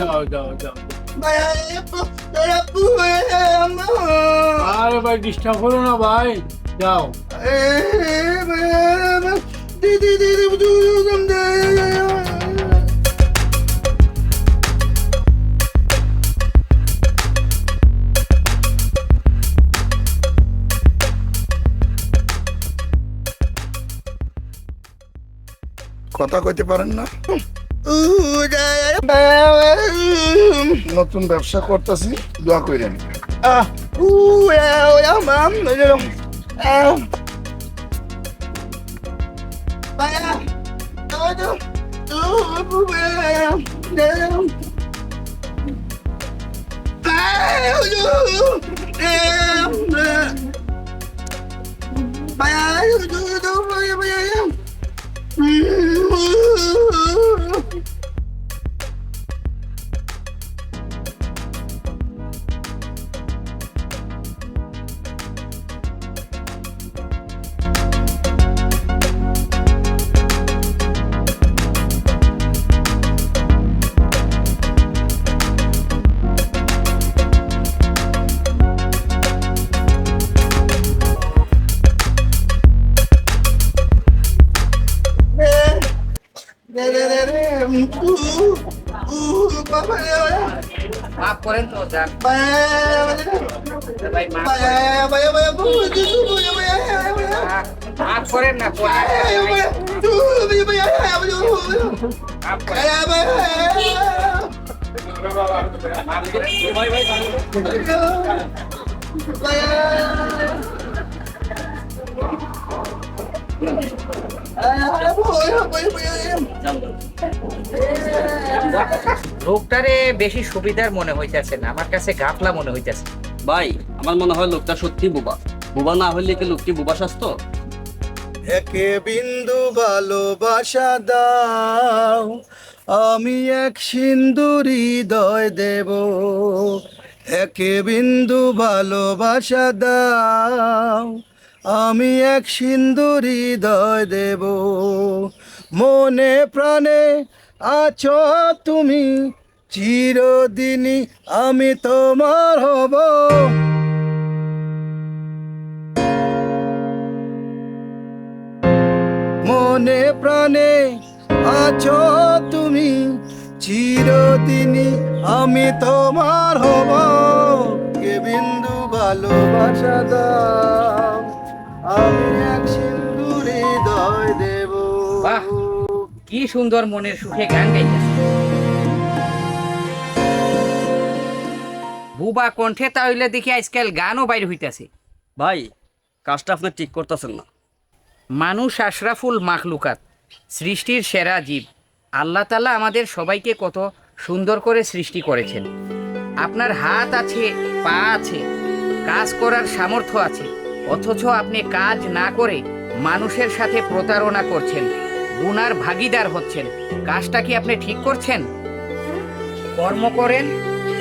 যাও যাও না ভাই যাও কথা কইতে পারেন না? নতুন ব্যবসা করতেছি দোয়া করেন মাফ করেন তো যান ভাই মাফ মাফ করেন না মাফ করেন লোকটারে বেশি সুবিধার মনে হইতেছে না আমার কাছে গাফলা মনে হইতেছে। ভাই আমার মনে হয় লোকটা সত্যি বোবা। বোবা না হইলে কি লোকটি বোবা স্বাস্থ্য একে বিন্দু ভালোবাসা দাও আমি এক সিন্দুর হৃদয় দেব। একে বিন্দু ভালোবাসা দাও আমি এক সিন্দুর হৃদয় দেব। মনে প্রাণে আছো তুমি, চিরদিনই আমি তোমার হব। মনে প্রাণে আছো তুমি, চিরদিনই আমি তোমার হব। কে বিন্দু ভালোবাসা দাও। আমি এক সিন্দুর হৃদয় দেব। বাহ। কি সুন্দর মনের সুখে গান গাইতেছে। বুবা কণ্ঠে তাহলে দেখি আজকাল গানও বাইর হইতাছে। ভাই কাজটা আপনি ঠিক করতেছেন না। মানুষ আশরাফুল মাখলুকাত সৃষ্টির সেরা জীব। আল্লাহ তালা আমাদের সবাইকে কত সুন্দর করে সৃষ্টি করেছেন। আপনার হাত আছে পা আছে কাজ করার সামর্থ্য আছে। অথচ আপনি কাজ না করে মানুষের সাথে প্রতারণা করছেন, গুনার ভাগিদার হচ্ছেন। কাজটা কি আপনি ঠিক করছেন? কর্ম করেন,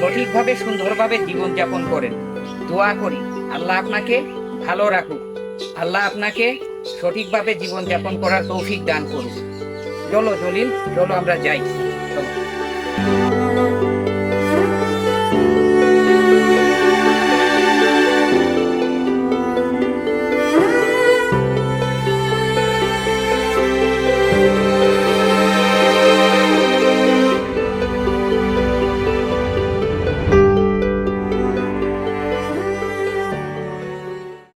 সঠিকভাবে, সুন্দরভাবে জীবনযাপন করেন। দোয়া করি, আল্লাহ আপনাকে ভালো রাখুক। আল্লাহ আপনাকে সঠিকভাবে জীবনযাপন করার তৌফিক দান করুক। চলো জলিল, চলো আমরা যাই। চলো।